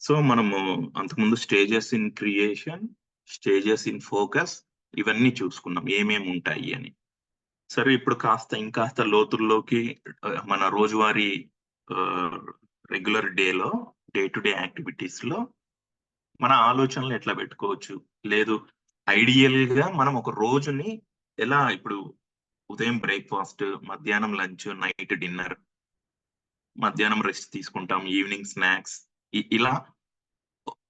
So మనము అంతకుముందు stages in creation stages in focus ఇవన్నీ చూసుకున్నాం. ఏమేమి ఉంటాయి అని. సరే ఇప్పుడు కాస్త ఇంకాస్త లోతుల్లోకి మన రోజువారీ రెగ్యులర్ డేలో డే టు డే యాక్టివిటీస్లో మన ఆలోచనలు ఎట్లా పెట్టుకోవచ్చు? లేదు ఐడియల్గా మనం ఒక రోజుని ఎలా ఇప్పుడు ఉదయం బ్రేక్ఫాస్ట్ మధ్యాహ్నం లంచ్ నైట్ డిన్నర్ మధ్యాహ్నం రెస్ట్ తీసుకుంటాం ఈవినింగ్ స్నాక్స్ ఇలా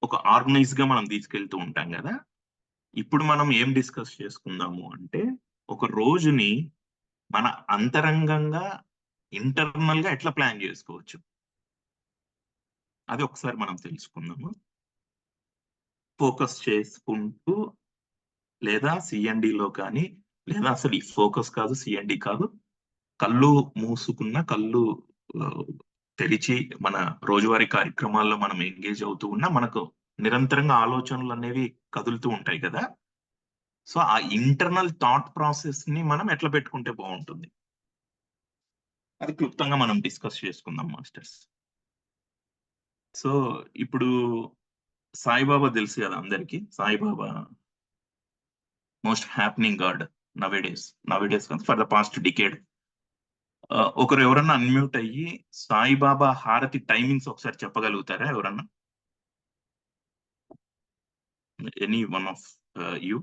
ఒక ఆర్గనైజ్గా మనం తీసుకెళ్తూ ఉంటాం కదా. ఇప్పుడు మనం ఏం డిస్కస్ చేసుకుందాము అంటే ఒక రోజుని మన అంతరంగంగా ఇంటర్నల్గా ఎట్లా ప్లాన్ చేసుకోవచ్చు? అది ఒకసారి మనం తెలుసుకుందాము. ఫోకస్ చేసుకుంటూ లేదా సిఎన్డిలో లో కానీ లేదా అసలు ఫోకస్ కాదు సిఎన్డి కాదు కళ్ళు మూసుకున్న కళ్ళు తెరిచి మన రోజువారీ కార్యక్రమాల్లో మనం ఎంగేజ్ అవుతూ ఉన్నా మనకు నిరంతరంగా ఆలోచనలు అనేవి కదులుతూ ఉంటాయి కదా. సో ఆ ఇంటర్నల్ థాట్ ప్రాసెస్ని మనం ఎట్లా పెట్టుకుంటే బాగుంటుంది? అది క్లుప్తంగా మనం డిస్కస్ చేసుకుందాం మాస్టర్స్. సో ఇప్పుడు సాయిబాబా తెలుసు కదా అందరికి? Saibaba most happening god nowadays nowadays for the past decade. ఒకరు ఎవరన్నా అన్మ్యూట్ అయ్యి సాయిబాబా హారతి టైమింగ్స్ ఒకసారి చెప్పగలుగుతారా ఎవరన్నా? Any one of you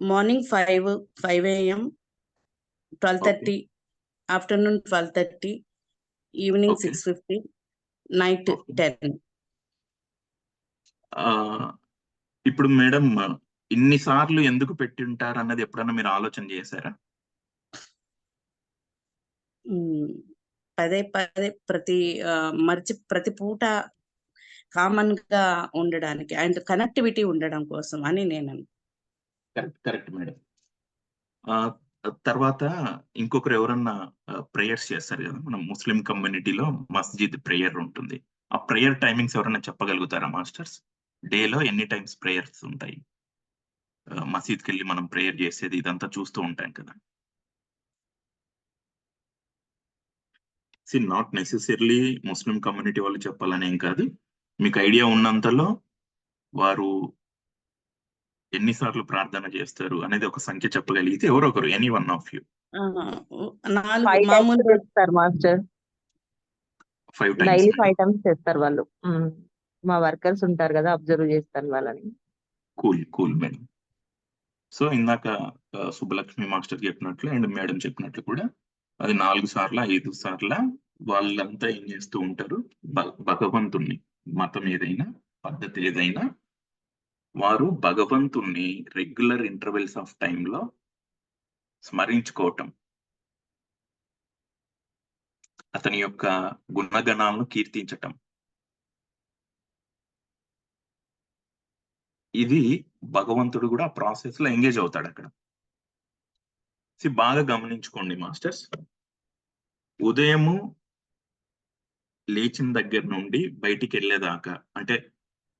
morning five five AM twelve thirty afternoon twelve thirty evening. Six fifty night. Ten ఇప్పుడు మేడం ఇన్ని సార్లు ఎందుకు పెట్టి ఉంటారు అన్నది ఎప్పుడన్నా మీరు ఆలోచన చేశారా? పదే పదే ప్రతి మర్చి ప్రతి పూట కామన్గా ఉండడానికి అండ్ కనెక్టివిటీ ఉండడం కోసం అని నేను కరెక్ట్ కరెక్ట్ మేడం. తర్వాత ఇంకొకరు ఎవరన్నా ప్రేయర్స్ చేస్తారు కదా మనం ముస్లిం కమ్యూనిటీలో మస్జిద్ ప్రేయర్ ఉంటుంది. ఆ ప్రేయర్ టైమింగ్స్ ఎవరైనా చెప్పగలుగుతారా మాస్టర్స్? డేలో ఎన్ని టైమ్స్ ప్రేయర్స్ ఉంటాయి? మసీద్కి వెళ్ళి మనం ప్రేయర్ చేసేది ఇదంతా చూస్తూ ఉంటాం కదా. See not necessary Muslim community వాళ్ళు చెప్పాలని ఏం కాదు. మీకు ఐడియా ఉన్నంతలో వారు ఎన్నిసార్లు ప్రార్థన చేస్తారు అనేది ఒక సంఖ్య చెప్పగలిగితే ఎవరో ఒకరు ఎనీ వన్ ఆఫ్ యూ ఆ, నాలుగు ఫైవ్ చేస్తారు five daily times five times చేస్తారు వాళ్ళు. మా వర్కర్స్ ఉంటారు కదా అబ్జర్వ్ చేస్తాను వాళ్ళని. కూల్ కూల్ మేడం సో ఇందాక సుబ్బలక్ష్మి మాస్టర్ చెప్పినట్లు అండ్ మేడం చెప్పినట్లు కూడా అది నాలుగు సార్ల ఐదు సార్ల వాళ్ళంతా ఏం చేస్తూ ఉంటారు? భగవంతుణ్ణి మతం ఏదైనా పద్ధతి ఏదైనా వారు భగవంతుణ్ణి రెగ్యులర్ ఇంటర్వెల్స్ ఆఫ్ టైంలో స్మరించుకోవటం. అతని యొక్క గుణగణాలను కీర్తించటం. ఇది భగవంతుడు కూడా ప్రాసెస్లో ఎంగేజ్ అవుతాడు అక్కడ. బాగా గమనించుకోండి మాస్టర్స్. ఉదయము లేచిన దగ్గర నుండి బయటికి వెళ్ళేదాకా అంటే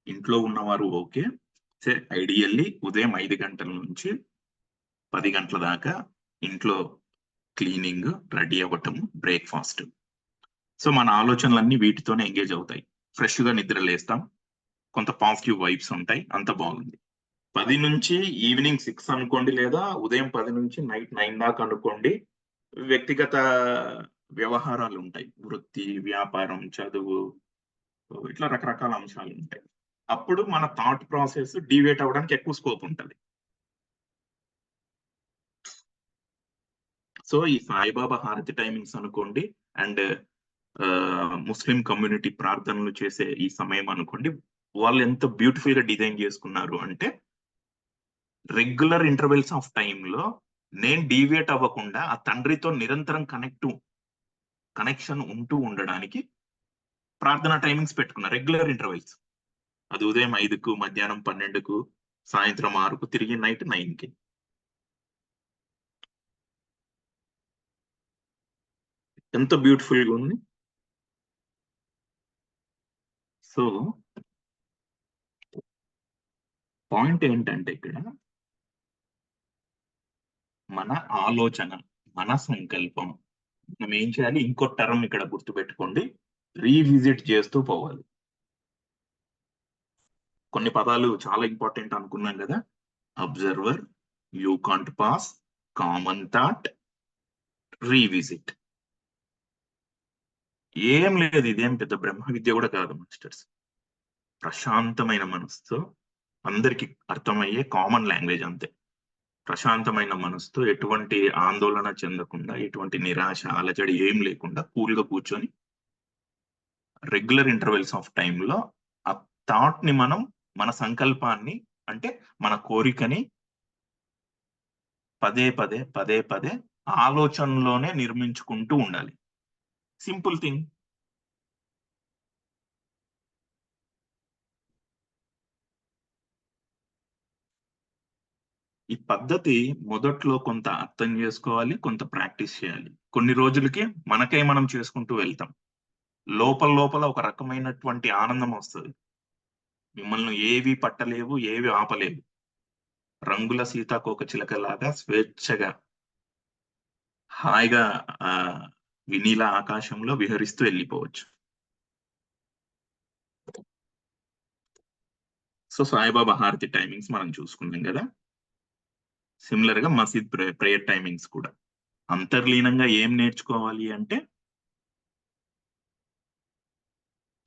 ఇంట్లో ఉన్నవారు ఓకే సే ఐడియల్లీ ఉదయం ఐదు గంటల నుంచి పది గంటల దాకా ఇంట్లో క్లీనింగ్ రెడీ అవ్వటం బ్రేక్ఫాస్ట్. సో మన ఆలోచనలన్నీ వీటితోనే ఎంగేజ్ అవుతాయి. ఫ్రెష్గా నిద్ర లేస్తాం కొంత పాజిటివ్ వైబ్స్ ఉంటాయి అంత బాగుంది. పది నుంచి ఈవినింగ్ సిక్స్ అనుకోండి లేదా ఉదయం పది నుంచి నైట్ నైన్ దాకా అనుకోండి వ్యక్తిగత వ్యవహారాలు ఉంటాయి. వృత్తి వ్యాపారం చదువు ఇట్లా రకరకాల అంశాలు ఉంటాయి. అప్పుడు మన థాట్ ప్రాసెస్ డివేట్ అవ్వడానికి ఎక్కువ స్కోప్ ఉంటుంది. సో ఈ సాయిబాబా హారతి టైమింగ్స్ అనుకోండి అండ్ ముస్లిం కమ్యూనిటీ ప్రార్థనలు చేసే ఈ సమయం అనుకోండి వాళ్ళు ఎంత బ్యూటిఫుల్గా డిజైన్ చేసుకున్నారు అంటే రెగ్యులర్ ఇంటర్వెల్స్ ఆఫ్ టైంలో నేను డీవియేట్ అవ్వకుండా ఆ తండ్రితో నిరంతరం కనెక్ట్ కనెక్షన్ ఉంటూ ఉండడానికి ప్రార్థన టైమింగ్స్ పెట్టుకున్నా రెగ్యులర్ ఇంటర్వెల్స్ అది ఉదయం ఐదుకు మధ్యాహ్నం పన్నెండుకు సాయంత్రం ఆరుకు తిరిగి నైట్ నైన్కి. ఎంత బ్యూటిఫుల్గా ఉంది. సో పాయింట్ ఏంటంటే ఇక్కడ మన ఆలోచన మన సంకల్పం. మనం ఏం చేయాలి? ఇంకో టర్మ్ ఇక్కడ గుర్తుపెట్టుకోండి. రీవిజిట్ చేస్తూ పోవాలి. కొన్ని పదాలు చాలా ఇంపార్టెంట్ అనుకున్నాం కదా? Observer you can't pass common thought revisit. ఏం లేదు ఇదేం పెద్ద బ్రహ్మ విద్య కూడా కాదు మాస్టర్స్. ప్రశాంతమైన మనసుతో అందరికి అర్థమయ్యే కామన్ లాంగ్వేజ్ అంతే. ప్రశాంతమైన మనసుతో ఎటువంటి ఆందోళన చెందకుండా ఎటువంటి నిరాశ అలజడి ఏం లేకుండా కూల్గా కూర్చొని రెగ్యులర్ ఇంటర్వెల్స్ ఆఫ్ టైంలో ఆ థాట్ని మనం మన సంకల్పాన్ని అంటే మన కోరికని పదే పదే పదే పదే ఆలోచనలోనే నిర్మించుకుంటూ ఉండాలి. Simple thing. ఈ పద్ధతి మొదట్లో కొంత అర్థం చేసుకోవాలి కొంత ప్రాక్టీస్ చేయాలి. కొన్ని రోజులకి మనకే మనం చేసుకుంటూ వెళ్తాం. లోపల లోపల ఒక రకమైనటువంటి ఆనందం వస్తుంది. మిమ్మల్ని ఏవి పట్టలేవు ఏవి ఆపలేవు. రంగుల సీతాకోక చిలకలాగా స్వేచ్ఛగా హాయిగా ఆ వినీల ఆకాశంలో విహరిస్తూ వెళ్ళిపోవచ్చు. సో సాయిబాబా హారతి టైమింగ్స్ మనం చూసుకున్నాం కదా. సిమిలర్గా మసీద్ ప్రేయర్ టైమింగ్స్ కూడా. అంతర్లీనంగా ఏం నేర్చుకోవాలి అంటే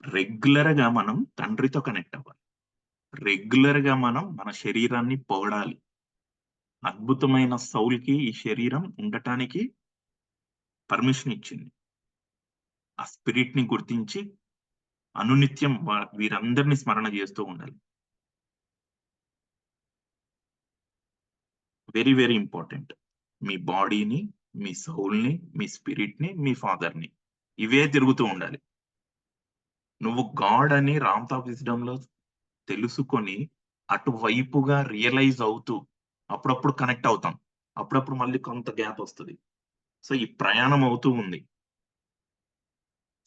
రెగ్యులర్గా మనం తండ్రితో కనెక్ట్ అవ్వాలి. రెగ్యులర్గా మనం మన శరీరాన్ని పొగడాలి. అద్భుతమైన సౌల్కి ఈ శరీరం ఉండటానికి పర్మిషన్ ఇచ్చింది. ఆ స్పిరిట్ని గుర్తించి అనునిత్యం వీరందరినీ స్మరణ చేస్తూ ఉండాలి. Very very important. మీ బాడీని మీ సౌల్ని మీ స్పిరిట్ని మీ ఫాదర్ని ఇవే తిరుగుతూ ఉండాలి. నువ్వు గాడ్ అని రామ్తా విజ్డమ్ తెలుసుకొని అటువైపుగా రియలైజ్ అవుతూ అప్పుడప్పుడు కనెక్ట్ అవుతాం. అప్పుడప్పుడు మళ్ళీ కొంత గ్యాప్ వస్తుంది. సో ఈ ప్రయాణం అవుతూ ఉంది.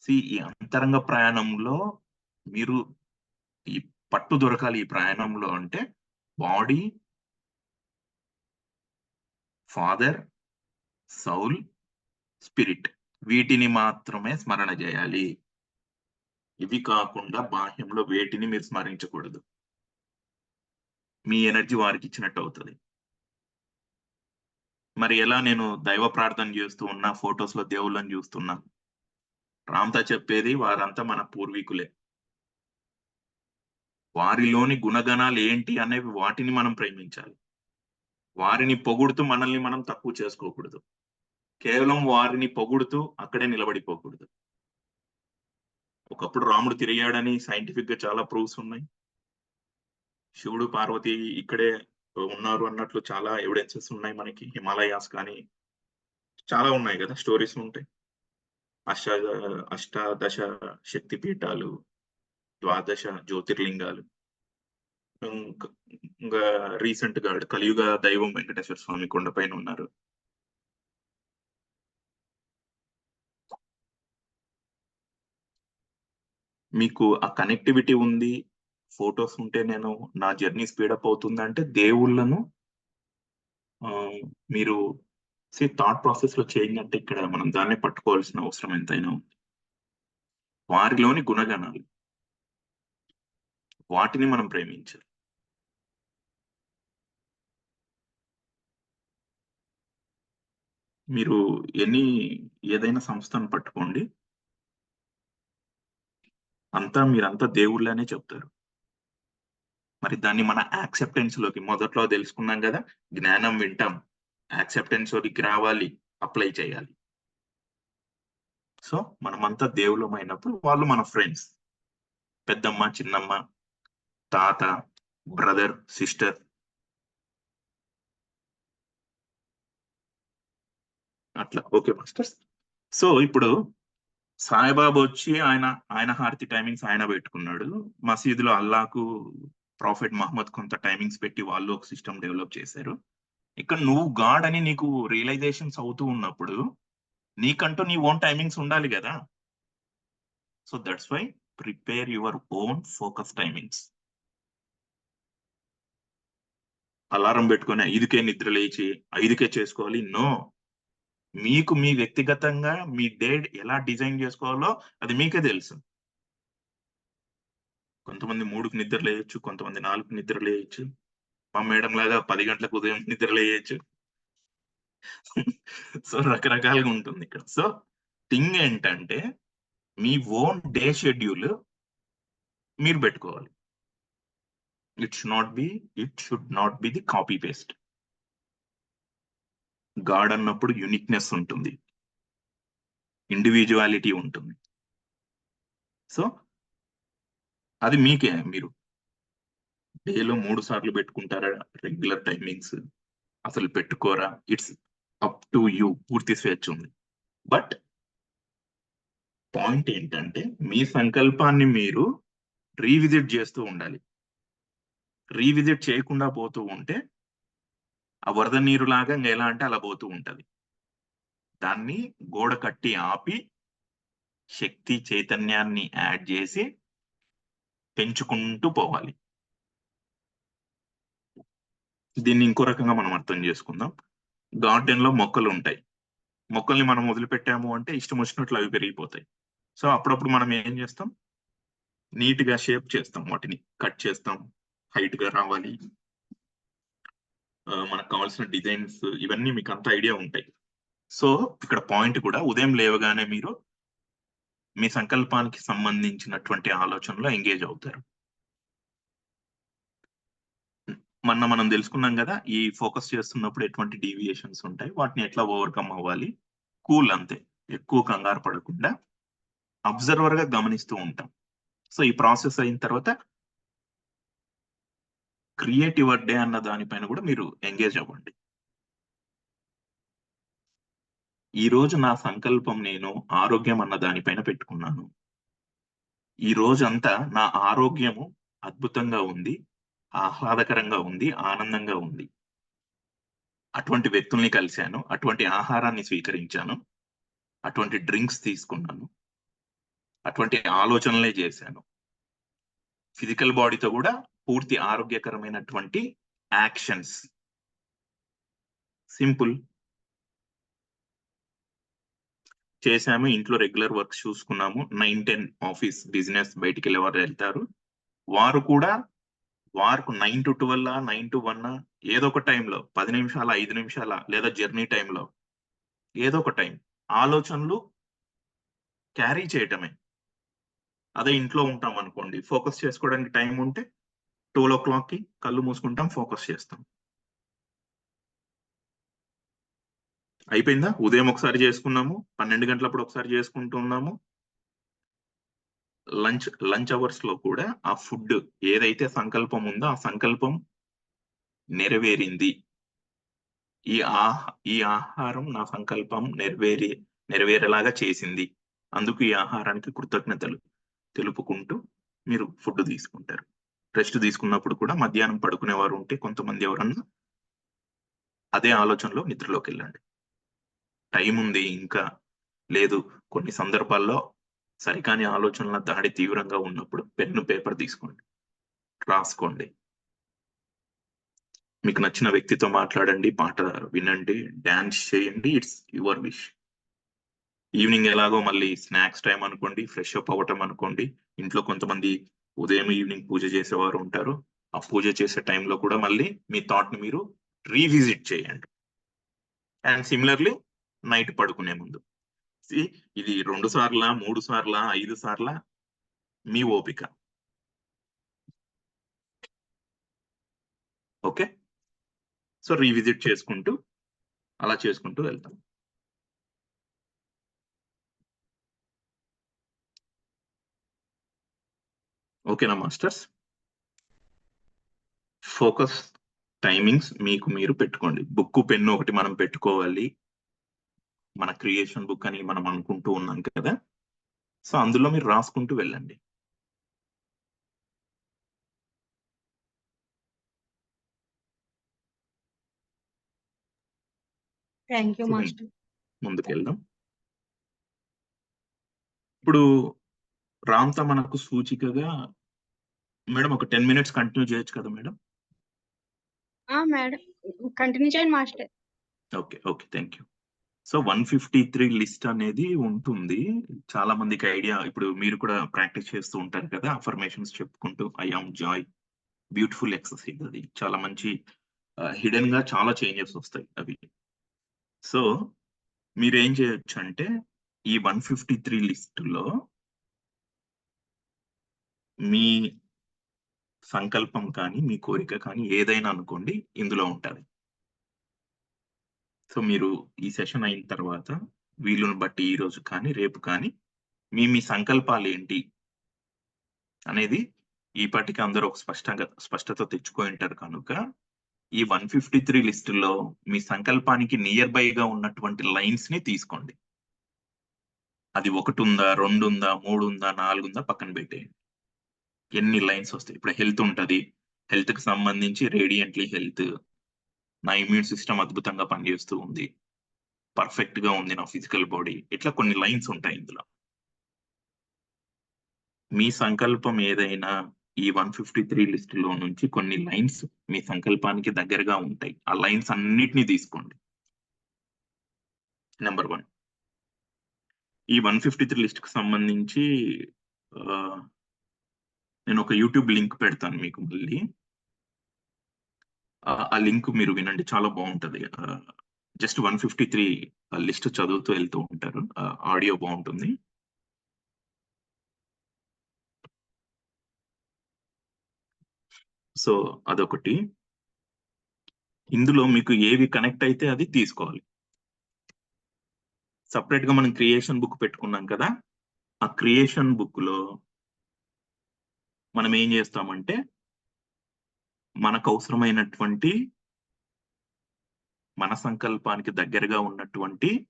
సి ఈ అంతరంగ ప్రయాణంలో మీరు ఈ పట్టు దొరకాలి ఈ ప్రయాణంలో అంటే బాడీ ఫాదర్ సౌల్ స్పిరిట్. వీటిని మాత్రమే స్మరణ చేయాలి. ఇవి కాకుండా బాహ్యంలో వేటిని మీరు స్మరించకూడదు. మీ ఎనర్జీ వారికి ఇచ్చినట్టు అవుతుంది. మరి ఎలా నేను దైవ ప్రార్థన చేస్తూ ఉన్నా ఫొటోస్లో దేవుళ్ళని చూస్తున్నా? రామ్తా చెప్పేది వారంతా మన పూర్వీకులే. వారిలోని గుణగణాలు ఏంటి అనేవి వాటిని మనం ప్రేమించాలి. వారిని పొగుడుతూ మనల్ని మనం తక్కువ చేసుకోకూడదు. కేవలం వారిని పొగుడుతూ అక్కడే నిలబడిపోకూడదు. ఒకప్పుడు రాముడు తిరిగాడని సైంటిఫిక్గా చాలా ప్రూఫ్స్ ఉన్నాయి. శివుడు పార్వతి ఇక్కడే ఉన్నారు అన్నట్లు చాలా ఎవిడెన్సెస్ ఉన్నాయి మనకి. హిమాలయాస్ కానీ చాలా ఉన్నాయి కదా స్టోరీస్ ఉంటాయి. అష్ట అష్టాదశ శక్తి పీఠాలు ద్వాదశ జ్యోతిర్లింగాలు. రీసెంట్గా కలియుగ దైవం వెంకటేశ్వర స్వామి కొండపైన ఉన్నారు. మీకు ఆ కనెక్టివిటీ ఉంది ఫొటోస్ ఉంటే నేను నా జర్నీ స్పీడప్ అవుతుంది అంటే దేవుళ్ళను మీరు సి థాట్ ప్రాసెస్లో చేంజ్ అంటే ఇక్కడ మనం దాన్ని పట్టుకోవాల్సిన అవసరం ఎంతైనా ఉంది. వారిలోని గుణగణాలు వాటిని మనం ప్రేమించాలి. మీరు ఎన్ని ఏదైనా సంస్థను పట్టుకోండి. అంతా మీరంతా దేవుళ్ళనే చెప్తారు. మరి దాన్ని మన యాక్సెప్టెన్స్లోకి మొదట్లో తెలుసుకున్నాం కదా జ్ఞానం వింటాం. యాక్సెప్టెన్స్లోకి రావాలి అప్లై చేయాలి. సో మనమంతా దేవులమైనప్పుడు వాళ్ళు మన ఫ్రెండ్స్. పెద్దమ్మ చిన్నమ్మ తాత బ్రదర్ సిస్టర్ అట్లా. Okay masters. సో ఇప్పుడు సాయిబాబా వచ్చి ఆయన ఆయన హారతి టైమింగ్స్ ఆయన పెట్టుకున్నాడు. మసీదులో అల్లాకు ప్రాఫెట్ మహమ్మద్ కొంత టైమింగ్స్ పెట్టి వాళ్ళు ఒక సిస్టమ్ డెవలప్ చేశారు. ఇక్కడ నువ్వు గాడ్ అని నీకు రియలైజేషన్స్ అవుతూ ఉన్నప్పుడు నీకంటూ నీ ఓన్ టైమింగ్స్ ఉండాలి కదా. So that's why prepare your own focus timings alarm పెట్టుకొని ఐదుకే నిద్ర లేచి ఐదుకే చేసుకోవాలి. నో. మీకు మీ వ్యక్తిగతంగా మీ డేట్ ఎలా డిజైన్ చేసుకోవాలో అది మీకే తెలుసు. కొంతమంది మూడుకు నిద్ర లేయచ్చు కొంతమంది నాలుగు నిద్ర లేయచ్చు. మా మేడం లాగా పది గంటలకు ఉదయం నిద్ర లేయచ్చు. సో రకరకాలుగా ఉంటుంది ఇక్కడ. సో థింగ్ ఏంటంటే మీ ఓన్ డే షెడ్యూల్ మీరు పెట్టుకోవాలి. It should not be it should not be the copy paste. God అన్నప్పుడు యునిక్నెస్ ఉంటుంది. ఇండివిజువాలిటీ ఉంటుంది. సో అది మీకే మీరు. డేలో మూడు సార్లు పెట్టుకుంటారా? రెగ్యులర్ టైమింగ్స్ అసలు పెట్టుకోరా? ఇట్స్ అప్ టు యూ పూర్తి స్వేచ్ఛ ఉంది. బట్ పాయింట్ ఏంటంటే మీ సంకల్పాన్ని మీరు రీవిజిట్ చేస్తూ ఉండాలి. రీవిజిట్ చేయకుండా పోతూ ఉంటే ఆ వరద నీరు లాగా ఇంకా ఎలా అంటే అలా పోతూ ఉంటది. దాన్ని గోడ కట్టి ఆపి శక్తి చైతన్యాన్ని యాడ్ చేసి పెంచుకుంటూ పోవాలి. దీన్ని ఇంకో రకంగా మనం అర్థం చేసుకుందాం. గార్డెన్లో మొక్కలు ఉంటాయి. మొక్కల్ని మనం వదిలిపెట్టాము అంటే ఇష్టం వచ్చినట్లు అవి పెరిగిపోతాయి. సో అప్పుడప్పుడు మనం ఏం చేస్తాం? నీట్గా షేప్ చేస్తాం వాటిని. కట్ చేస్తాం. హైట్గా రావాలి. మనకు కావాల్సిన డిజైన్స్ ఇవన్నీ మీకు అంత ఐడియా ఉంటాయి. సో ఇక్కడ పాయింట్ కూడా ఉదయం లేవగానే మీరు మీ సంకల్పానికి సంబంధించినటువంటి ఆలోచనలో ఎంగేజ్ అవుతారు. మొన్న మనం తెలుసుకున్నాం కదా ఈ ఫోకస్ చేస్తున్నప్పుడు ఎటువంటి డీవియేషన్స్ ఉంటాయి వాటిని ఎట్లా ఓవర్కమ్ అవ్వాలి కూల్ అంతే ఎక్కువ కంగారు పడకుండా అబ్జర్వర్గా గమనిస్తూ ఉంటాం. సో ఈ ప్రాసెస్ అయిన తర్వాత క్రియేటివ్ డే అన్న దానిపైన కూడా మీరు ఎంగేజ్ అవ్వండి. ఈరోజు నా సంకల్పం నేను ఆరోగ్యం అన్న దానిపైన పెట్టుకున్నాను. ఈ రోజంతా నా ఆరోగ్యము అద్భుతంగా ఉంది ఆహ్లాదకరంగా ఉంది ఆనందంగా ఉంది. అటువంటి వ్యక్తుల్ని కలిశాను అటువంటి ఆహారాన్ని స్వీకరించాను అటువంటి డ్రింక్స్ తీసుకున్నాను అటువంటి ఆలోచనలే చేశాను. ఫిజికల్ బాడీతో కూడా పూర్తి ఆరోగ్యకరమైనటువంటి యాక్షన్స్. సింపుల్. చేశాము ఇంట్లో రెగ్యులర్ వర్క్ చూసుకున్నాము. నైన్ టెన్ ఆఫీస్ బిజినెస్ బయటికి వెళ్ళే వారు వెళ్తారు. వారు కూడా వారికి nine to twelve nine to one ఏదో ఒక టైంలో పది నిమిషాల ఐదు నిమిషాల లేదా జర్నీ టైంలో ఏదో ఒక టైం ఆలోచనలు క్యారీ చేయటమే. అదే ఇంట్లో ఉంటాం అనుకోండి ఫోకస్ చేసుకోవడానికి టైం ఉంటే ట్వెల్వ్ ఓ క్లాక్కి కళ్ళు మూసుకుంటాం ఫోకస్ చేస్తాం. అయిపోయిందా? ఉదయం ఒకసారి చేసుకున్నాము పన్నెండు గంటలప్పుడు ఒకసారి చేసుకుంటున్నాము లంచ్ లంచ్ అవర్స్లో కూడా ఆ ఫుడ్ ఏదైతే సంకల్పం ఉందో ఆ సంకల్పం నెరవేరింది. ఈ ఆహ ఈ ఆహారం నా సంకల్పం నెరవేరి నెరవేరేలాగా చేసింది. అందుకు ఈ ఆహారానికి కృతజ్ఞతలు తెలుపుకుంటూ మీరు ఫుడ్ తీసుకుంటారు. రెస్ట్ తీసుకున్నప్పుడు కూడా మధ్యాహ్నం పడుకునేవారు ఉంటే కొంతమంది ఎవరన్నా అదే ఆలోచనలో నిద్రలోకి వెళ్ళండి టైం ఉంది ఇంకా లేదు. కొన్ని సందర్భాల్లో సరికాని ఆలోచనల దాడి తీవ్రంగా ఉన్నప్పుడు పెన్ను పేపర్ తీసుకోండి. రాసుకోండి. మీకు నచ్చిన వ్యక్తితో మాట్లాడండి పాట వినండి డాన్స్ చేయండి. It's your wish. ఈవినింగ్ ఎలాగో మళ్ళీ స్నాక్స్ టైం అనుకోండి ఫ్రెష్ అప్ అవ్వటం అనుకోండి. ఇంట్లో కొంతమంది ఉదయం ఈవినింగ్ పూజ చేసేవారు ఉంటారు. ఆ పూజ చేసే టైంలో కూడా మళ్ళీ మీ థాట్ని మీరు రీవిజిట్ చేయండి. అండ్ సిమిలర్లీ నైట్ పడుకునే ముందు. ఇది రెండు సార్ల మూడు సార్ల ఐదు సార్ల మీ ఓపిక. ఓకే? సో రీవిజిట్ చేసుకుంటూ అలా చేసుకుంటూ వెళ్తాం. ఓకేనా మాస్టర్స్. ఫోకస్ టైమింగ్స్ మీకు మీరు పెట్టుకోండి. బుక్ పెన్ను ఒకటి మనం పెట్టుకోవాలి. మన క్రియేషన్ బుక్ అని మనం అనుకుంటూ ఉన్నాం కదా. సో అందులో మీరు రాసుకుంటూ వెళ్ళండి. Thank you. మాస్టర్. ముందుకు వెళ్దాం ఇప్పుడు రామ్త మనకు సూచికగా మేడం ఒక టెన్ మినిట్స్ కంటిన్యూ చేయొచ్చు కదా మేడం? మేడం. కంటిన్యూ చేయండి master. Okay okay. Thank you. So one fifty three list అనేది ఉంటుంది. చాలా మందికి ఐడియా ఇప్పుడు మీరు కూడా ప్రాక్టీస్ చేస్తూ ఉంటారు కదా అఫర్మేషన్స్ చెప్పుకుంటూ I am joy. Beautiful exercise అది. చాలా మంచి హిడెన్గా చాలా చేంజెస్ వస్తాయి అవి. సో మీరు ఏం చేయొచ్చు అంటే ఈ వన్ ఫిఫ్టీ త్రీ లిస్టులో మీ సంకల్పం కానీ మీ కోరిక కానీ ఏదైనా అనుకోండి ఇందులో ఉంటుంది. సో మీరు ఈ సెషన్ అయిన తర్వాత వీలుని బట్టి ఈరోజు కానీ రేపు కానీ మీ మీ సంకల్పాలు ఏంటి అనేది ఈపాటికి అందరూ ఒక స్పష్టంగా స్పష్టత తెచ్చుకొని ఉంటారు కనుక ఈ వన్ ఫిఫ్టీ త్రీ లిస్టులో మీ సంకల్పానికి నియర్ బైగా ఉన్నటువంటి లైన్స్ని తీసుకోండి. అది ఒకటి ఉందా రెండు ఉందా మూడు ఉందా నాలుగు ఉందా పక్కన పెట్టేయండి. ఎన్ని లైన్స్ వస్తాయి? ఇప్పుడు హెల్త్ ఉంటుంది. హెల్త్కి సంబంధించి రేడియంట్లీ హెల్త్ నా ఇమ్యూన్ సిస్టమ్ అద్భుతంగా పనిచేస్తూ ఉంది. పర్ఫెక్ట్గా ఉంది నా ఫిజికల్ బాడీ. ఇట్లా కొన్ని లైన్స్ ఉంటాయి ఇందులో. మీ సంకల్పం ఏదైనా ఈ వన్ ఫిఫ్టీ త్రీ లిస్ట్లో నుంచి కొన్ని లైన్స్ మీ సంకల్పానికి దగ్గరగా ఉంటాయి. ఆ లైన్స్ అన్నిటినీ తీసుకోండి. Number one. ఈ వన్ ఫిఫ్టీ త్రీ లిస్ట్కి సంబంధించి నేను ఒక యూట్యూబ్ లింక్ పెడతాను మీకు మళ్ళీ. ఆ లింక్ మీరు వినండి చాలా బాగుంటది. Just one fifty three list చదువుతూ వెళ్తూ ఉంటారు. ఆడియో బాగుంటుంది. సో అదొకటి. ఇందులో మీకు ఏవి కనెక్ట్ అయితే అది తీసుకోవాలి. సపరేట్గా మనం క్రియేషన్ బుక్ పెట్టుకున్నాం కదా ఆ క్రియేషన్ బుక్లో మనం ఏం చేస్తామంటే మనకు అవసరమైనటువంటి మన సంకల్పానికి దగ్గరగా ఉన్నటువంటి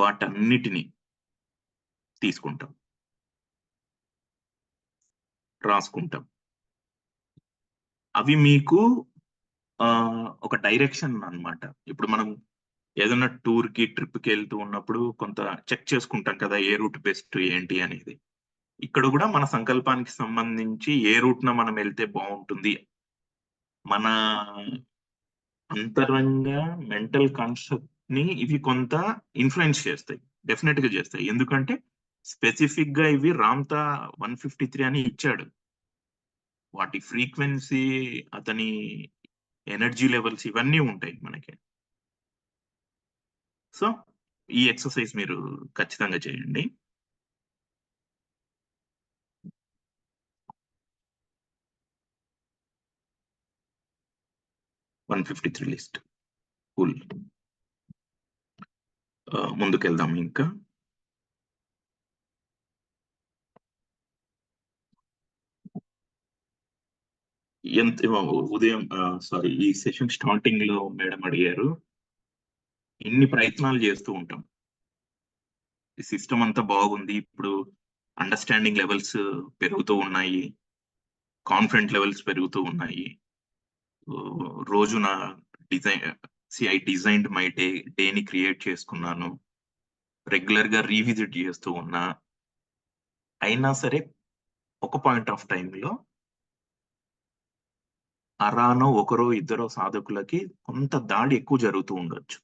వాటన్నిటిని తీసుకుంటాం. రాసుకుంటాం. అవి మీకు ఒక డైరెక్షన్ అన్నమాట. ఇప్పుడు మనం ఏదైనా టూర్కి ట్రిప్కి వెళ్తూ ఉన్నప్పుడు కొంత చెక్ చేసుకుంటాం కదా ఏ రూట్ బెస్ట్ ఏంటి అనేది. ఇక్కడ కూడా మన సంకల్పానికి సంబంధించి ఏ రూట్ న మనం వెళ్తే బాగుంటుంది మన అంతరంగ మెంటల్ కాన్సెప్ట్ని ఇవి కొంత ఇన్ఫ్లుయెన్స్ చేస్తాయి. డెఫినెట్గా చేస్తాయి. ఎందుకంటే స్పెసిఫిక్గా ఇవి రామ్తా వన్ ఫిఫ్టీ త్రీ అని ఇచ్చాడు. వాటి ఫ్రీక్వెన్సీ అతని ఎనర్జీ లెవెల్స్ ఇవన్నీ ఉంటాయి మనకి. సో ఈ ఎక్సర్సైజ్ మీరు ఖచ్చితంగా చేయండి. One fifty three list. Cool. ముందుకెళ్దాం ఇంకా. ఎంత ఉదయం సారీ ఈ సెషన్ స్టార్టింగ్లో మేడం అడిగారు ఇన్ని ప్రయత్నాలు చేస్తూ ఉంటాం? ఈ సిస్టమ్ అంతా బాగుంది ఇప్పుడు అండర్స్టాండింగ్ లెవెల్స్ పెరుగుతూ ఉన్నాయి కాన్ఫిడెంట్ లెవెల్స్ పెరుగుతూ ఉన్నాయి రోజు నా design see I designed my day డేని క్రియేట్ చేసుకున్నాను. రెగ్యులర్గా రీవిజిట్ చేస్తూ ఉన్నా. అయినా సరే ఒక పాయింట్ ఆఫ్ టైంలో అరానో ఒకరో ఇద్దరో సాధకులకి కొంత దాడి ఎక్కువ జరుగుతూ ఉండొచ్చు.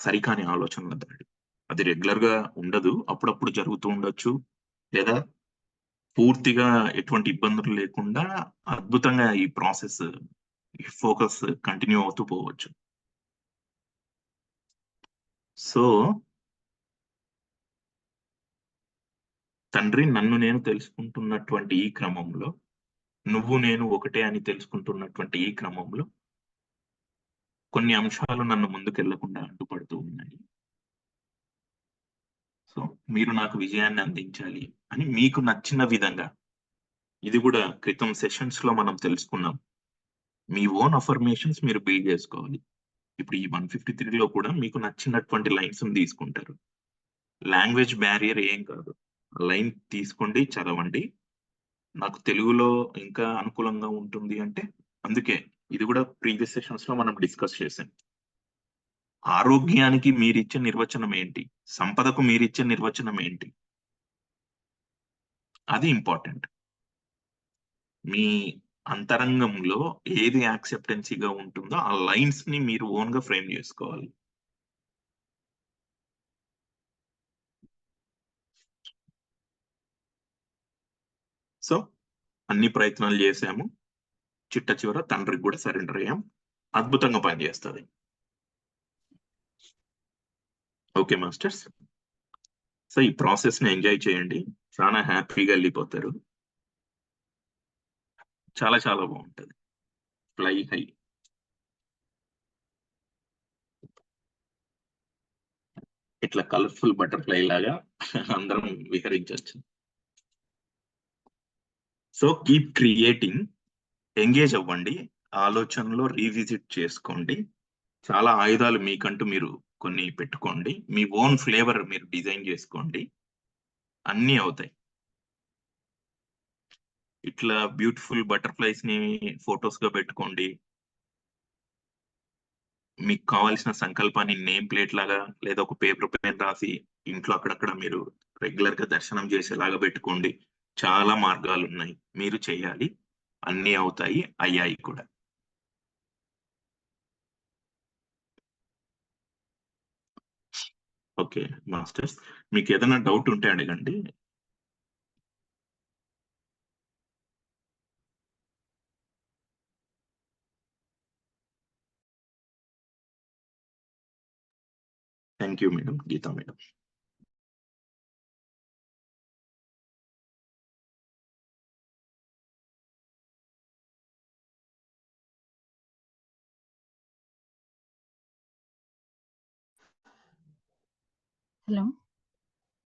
సరికాని ఆలోచనల దాడి. అది రెగ్యులర్గా ఉండదు. అప్పుడప్పుడు జరుగుతూ ఉండొచ్చు. లేదా పూర్తిగా ఎటువంటి ఇబ్బందులు లేకుండా అద్భుతంగా ఈ ప్రాసెస్ ఈ ఫోకస్ కంటిన్యూ అవుతూ పోవచ్చు. సో తండ్రి నన్ను నేను తెలుసుకుంటున్నటువంటి ఈ క్రమంలో నువ్వు నేను ఒకటే అని తెలుసుకుంటున్నటువంటి ఈ క్రమంలో కొన్ని అంశాలు నన్ను ముందుకెళ్ళకుండా అడ్డుపడుతూ ఉన్నాయి. సో మీరు నాకు విజయాన్ని అందించాలి అని మీకు నచ్చిన విధంగా. ఇది కూడా క్రితం సెషన్స్లో మనం తెలుసుకున్నాం. మీ ఓన్ అఫర్మేషన్స్ మీరు బిల్డ్ చేసుకోవాలి. ఇప్పుడు ఈ వన్ ఫిఫ్టీ త్రీలో కూడా మీకు నచ్చినటువంటి లైన్స్ తీసుకుంటారు. లాంగ్వేజ్ బ్యారియర్ ఏం కాదు. లైన్ తీసుకోండి చదవండి. నాకు తెలుగులో ఇంకా అనుకూలంగా ఉంటుంది అంటే అందుకే ఇది కూడా ప్రీవియస్ సెషన్స్లో మనం డిస్కస్ చేసాం. ఆరోగ్యానికి మీరిచ్చే నిర్వచనం ఏంటి? సంపదకు మీరిచ్చే నిర్వచనం ఏంటి? అది ఇంపార్టెంట్. మీ అంతరంగంలో ఏది యాక్సెప్టెన్సీగా ఉంటుందో ఆ లైన్స్ని మీరు ఓన్గా ఫ్రేమ్ చేసుకోవాలి. సో అన్ని ప్రయత్నాలు చేశాము. చిట్ట చివర తండ్రికి కూడా సరెండర్ అయ్యాం. అద్భుతంగా పనిచేస్తుంది. Okay masters. సో ఈ ప్రాసెస్ని ఎంజాయ్ చేయండి. చాలా హ్యాపీగా వెళ్ళిపోతారు. చాలా చాలా బాగుంటది. Fly high. ఇట్లా కలర్ఫుల్ బటర్ఫ్లై లాగా అందరం విహరించవచ్చు సో కీప్ క్రియేటింగ్. ఎంగేజ్ అవ్వండి. ఆలోచనలో రీవిజిట్ చేసుకోండి. చాలా ఆయుధాలు మీకంటూ మీరు కొన్ని పెట్టుకోండి. మీ ఓన్ ఫ్లేవర్ మీరు డిజైన్ చేసుకోండి. అన్నీ అవుతాయి. ఇట్లా బ్యూటిఫుల్ బటర్ఫ్లైస్ని ఫొటోస్గా పెట్టుకోండి. మీకు కావాల్సిన సంకల్పాన్ని నేమ్ ప్లేట్ లాగా లేదా ఒక పేపర్ పెన్ రాసి ఇంట్లో అక్కడక్కడ మీరు రెగ్యులర్గా దర్శనం చేసేలాగా పెట్టుకోండి. చాలా మార్గాలు ఉన్నాయి మీరు చేయాలి. అన్నీ అవుతాయి. అయ్యాయి కూడా. Okay masters. మీకు ఏదైనా డౌట్ ఉంటే అడగండి. Thank you madam Geeta madam. Hello.